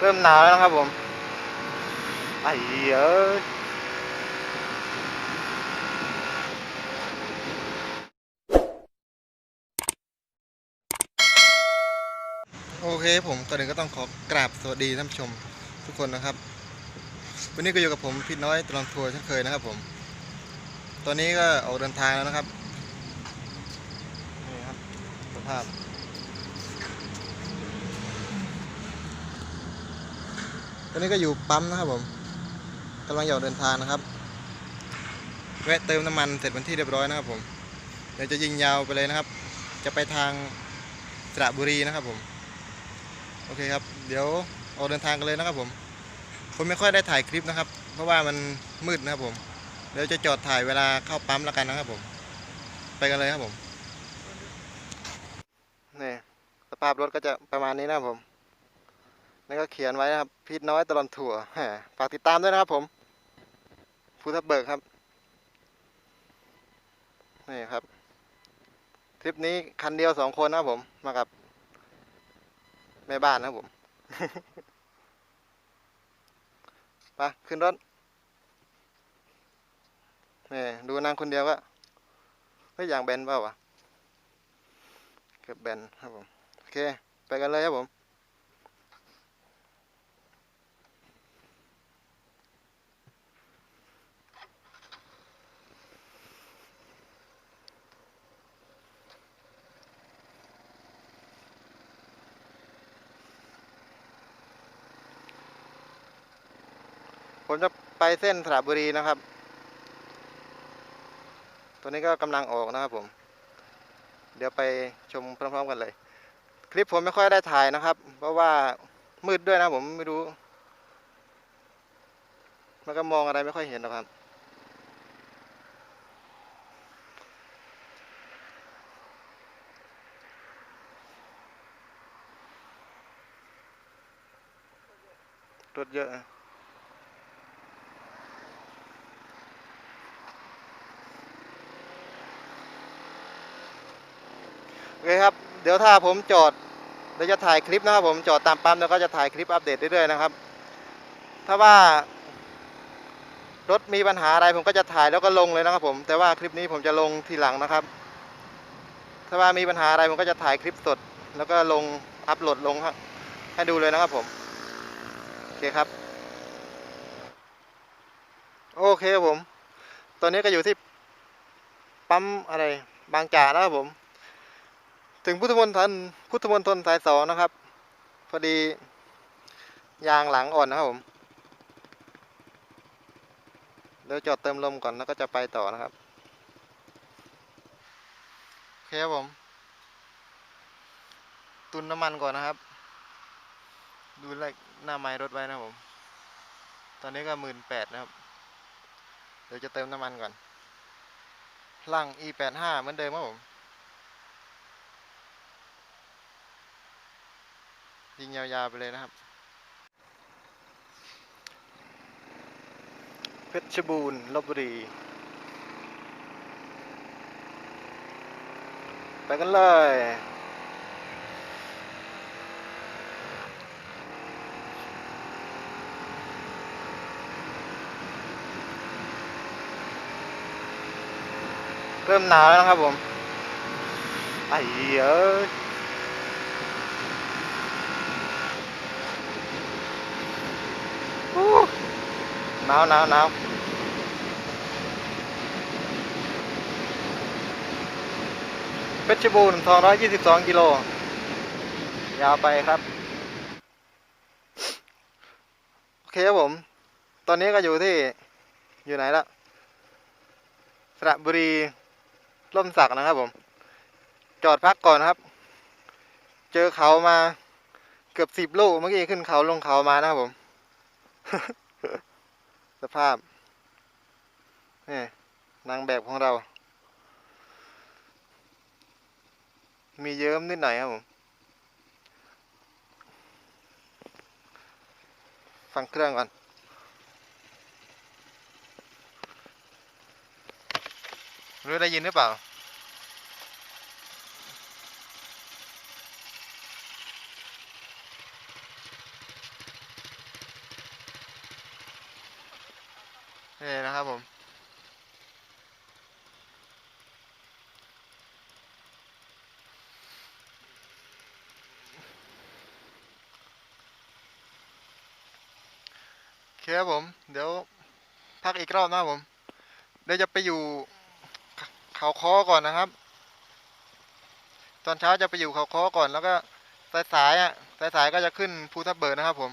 เริ่มหนาวแล้วนะครับผมไอ้เยอ้ยโอเคผมก่อนอื่นก็ต้องขอกราบสวัสดีท่านผู้ชมทุกคนนะครับ วันนี้ก็อยู่กับผมพี่น้อยตลอดทัวร์เช่นเคยนะครับผม ตอนนี้ก็ออกเดินทางแล้วนะครับนี่ครับสภาพ ตอนนี้ก็อยู่ปั๊มนะครับผมกำลังจะออกเดินทางนะครับ แวะเติมน้ำมันเสร็จเป็นที่เรียบร้อยนะครับผมเดี๋ยวจะยิงยาวไปเลยนะครับ จะไปทางสระบุรีนะครับผมโอเคครับ เดี๋ยวออกเดินทางกันเลยนะครับผมผมไม่ค่อยได้ถ่ายคลิปนะครับ เพราะว่ามันมืดนะครับผมเดี๋ยวจะจอดถ่ายเวลาเข้าปั๊มแล้วกันนะครับผม ไปกันเลยครับผมนี่สภาพรถก็จะประมาณนี้นะครับผม นี่ก็เขียนไว้นะครับพีทน้อยตลอดถั่วฝากติดตามด้วยนะครับผมภูทับเบิกครับนี่ครับทริปนี้คันเดียวสองคนนะผมมากับแม่บ้านนะผมไปขึ้นรถนี่ดูนางคนเดียวก็เฮ้ยอย่างแบนเปล่าวะเกือบแบนครับผม โอเค ไปกันเลยครับผม ไปเส้นสระบุรีนะครับ ตัวนี้ก็กำลังออกนะครับผม เดี๋ยวไปชมพร้อมๆกันเลย คลิปผมไม่ค่อยได้ถ่ายนะครับ เพราะว่ามืดด้วยนะผมไม่รู้ มันก็มองอะไรไม่ค่อยเห็นหรอกครับ รถเยอะนะโอเคครับ เดี๋ยวถ้าผมจอดเดี๋ยวจะถ่ายคลิปนะครับผมจอดตามปั๊มแล้วก็จะถ่ายคลิปอัปเดตเรื่อยๆนะครับ ถ้าว่ารถมีปัญหาอะไรผมก็จะถ่ายแล้วก็ลงเลยนะครับผม แต่ว่าคลิปนี้ผมจะลงทีหลังนะครับ ถ้าว่ามีปัญหาอะไรผมก็จะถ่ายคลิปสด แล้วก็ลงอัปโหลดลงให้ดูเลยนะครับผมโอเคครับ โอเคครับผม ตอนนี้ก็อยู่ที่ปั๊มอะไรบางจากนะครับผม ถึงพุทธมณฑลพุทธมณฑลสายสองนะครับ พอดี ยางหลังอ่อนนะครับผมเดี๋ยวจอดเติมลมก่อนแล้วก็จะไปต่อนะครับโอเคครับผม ตุนน้ำมันก่อนนะครับ ดูเลขหน้าไม้รถไว้นะครับผม ตอนนี้ก็หมื่นแปดนะครับ เดี๋ยวจะเติมน้ำมันก่อนลัง e 8 5เหมือนเดิมครับผม ยิงยาวๆไปเลยนะครับ เพชรบูรณ์ลบบุรี ไปกันเลยเริ่มหนาวแล้วนะครับผม ไอ้เอ้ยอู้ หนาวหนาวหนาวเพชรบูรณ์222กิโล ยาวไปครับ โอเคครับผม ตอนนี้ก็อยู่ที่อยู่ไหนละสระบุรีร่มสักนะครับผม จอดพักก่อนครับ เจอเขามาเกือบสิบลูกเมื่อกี้ขึ้นเขาลงเขามานะครับผม สภาพนี่นางแบบของเรา มีเยิ้มนิดหน่อยครับผมฟังเครื่องก่อนรู้ได้ยินหรือเปล่า นี่นะครับผม โอเคครับผม เดี๋ยวพักอีกรอบนะครับผม เดี๋ยวจะไปอยู่เขาคอก่อนนะครับ ตอนเช้าจะไปอยู่เขาคอก่อนแล้วก็สายสายอะสายสายก็จะขึ้นภูทับเบิกนะครับผม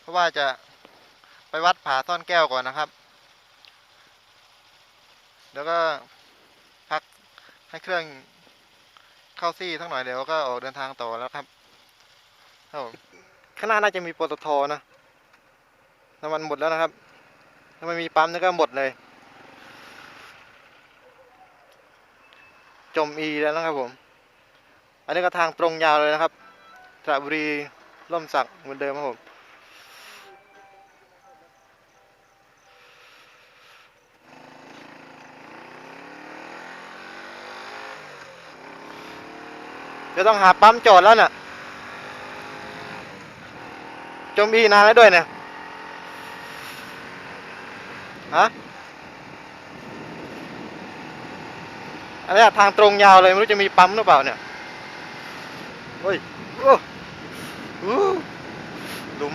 เพราะว่าจะ ไปวัดผาซ่อนแก้วก่อนนะครับ แล้วก็พักให้เครื่องเข้าซี่ทั้งหน่อยเดี๋ยวก็ออกเดินทางต่อแล้วครับครับผมข้างหน้าน่าจะมีปตทนะน้ำมันหมดแล้วนะครับถ้าไม่มีปั๊มนี่ก็หมดเลย จมอีแล้วนะครับผม อันนี้ก็ทางตรงยาวเลยนะครับสระบุรีล่มสักเหมือนเดิมครับผม จะต้องหาปั๊มจอดแล้วน่ะ จมอีนานแล้วด้วยเนี่ยฮะอันนี้ทางตรงยาวเลย ไม่รู้จะมีปั๊มหรือเปล่าเนี่ยเฮ้ยโอ้โหลุม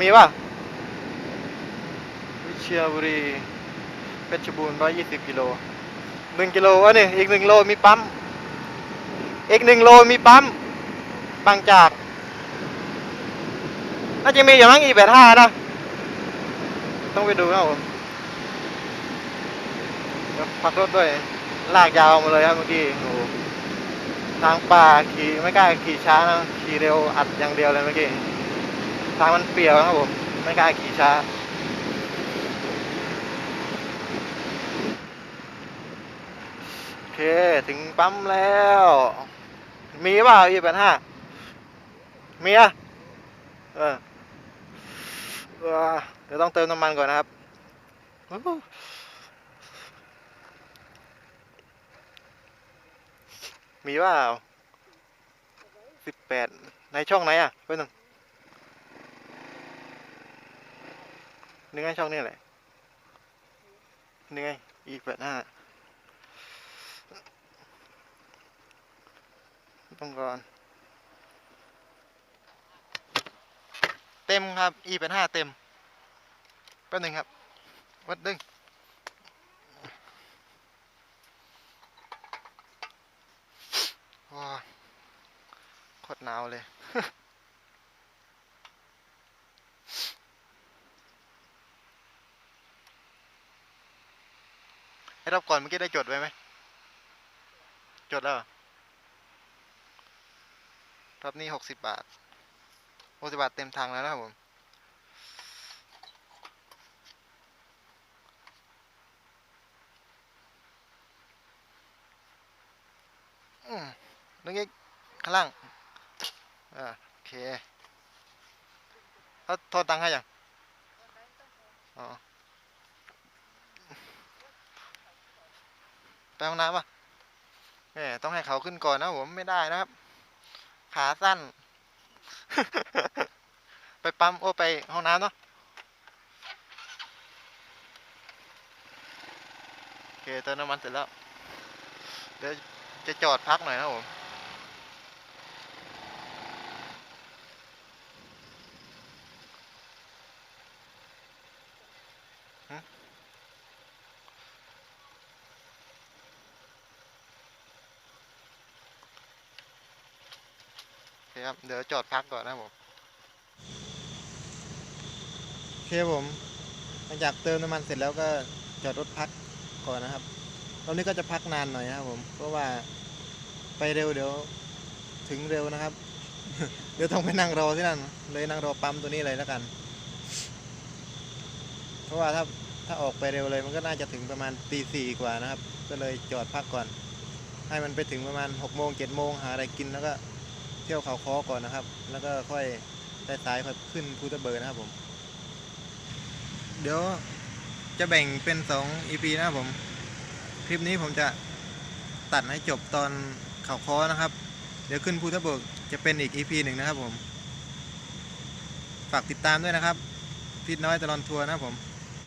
มีป่ะ วิเชียรบุรีเพชรบูรณ์ร้อยยี่สิบกิโลหนึ่งกิโลวะนี่อีกหนึ่งโลมีปั๊ม อีกหนึ่งโลมีปั๊มบางจาก น่าจะมีอย่างนั้นอีแปดห้านะ ต้องไปดูครับผมพักรถด้วย ลากยาวมาเลยครับเมื่อกี้โอ้ทางป่าขี่ไม่กล้าขี่ช้านะขี่เร็วอัดอย่างเดียวเลยเมื่อกี้ ทางมันเปลี่ยวครับผมไม่กล้าขี่ช้าโอเค ถึงปั๊มแล้ว มีเปล่าอีแปดห้ามีอะเออเดี๋ยวต้องเติมน้ำมันก่อนนะครับมีเปล่าสิบแปดในช่องไหนอะไปหนึ่งนี่ไงช่องนี้แหละนี่ไงอีแปดห้า ต้องก่อน เต็มครับ e เป็นห้าเต็มแป๊บหนึ่งครับ วัดดึงว้าโคตรหนาวเลยให้รอบก่อนเมื่อกี้ได้จดไว้ไหม จดแล้ว รอรอบนี้หกสิบบาทหกสิบบาทเต็มทางแล้วนะครับผม อืมนึกอีกข้างล่าง อ่า โอเคเขาโทษตังค์ให้ยังอ๋อไปห้องน้ำป่ะแหมต้องให้เขาขึ้นก่อนนะผมไม่ได้นะครับ ขาสั้น ไปปั๊มโอ้ไปห้องน้ำเนาะโอเคเติมน้ำมันเสร็จแล้ว เดี๋ยวจะจอดพักหน่อยนะผม ครับ เดี๋ยวจอดพักก่อนนะผมโอเคผมหลังจากเติมน้ำมันเสร็จแล้วก็จอดรถพักก่อนนะครับ ตอนนี้ก็จะพักนานหน่อยนะครับ ผมเพราะว่าไปเร็วเดี๋ยวถึงเร็วนะครับ เดี๋ยวต้องไปนั่งรอที่นั่น เลยนั่งรอปั๊มตัวนี้เลยแล้วกัน เพราะว่าถ้าถ้าออกไปเร็วเลยมันก็น่าจะถึงประมาณตีสี่กว่านะครับ ก็เลยจอดพักก่อน ให้มันไปถึงประมาณหกโมงเจ็ดโมงหาอะไรกินแล้วก็ เที่ยวเขาคอก่อนนะครับ แล้วก็ค่อยได้สายค่อยขึ้นภูตะเบิร์นะครับผม เดี๋ยวจะแบ่งเป็นสอง EP นะครับผม คลิปนี้ผมจะตัดให้จบตอนเขาคอนะครับ เดี๋ยวขึ้นภูทะเบิกจะเป็นอีก EP หนึ่งนะครับผม ฝากติดตามด้วยนะครับทิศน้อยตลอนทัวร์นะครับผม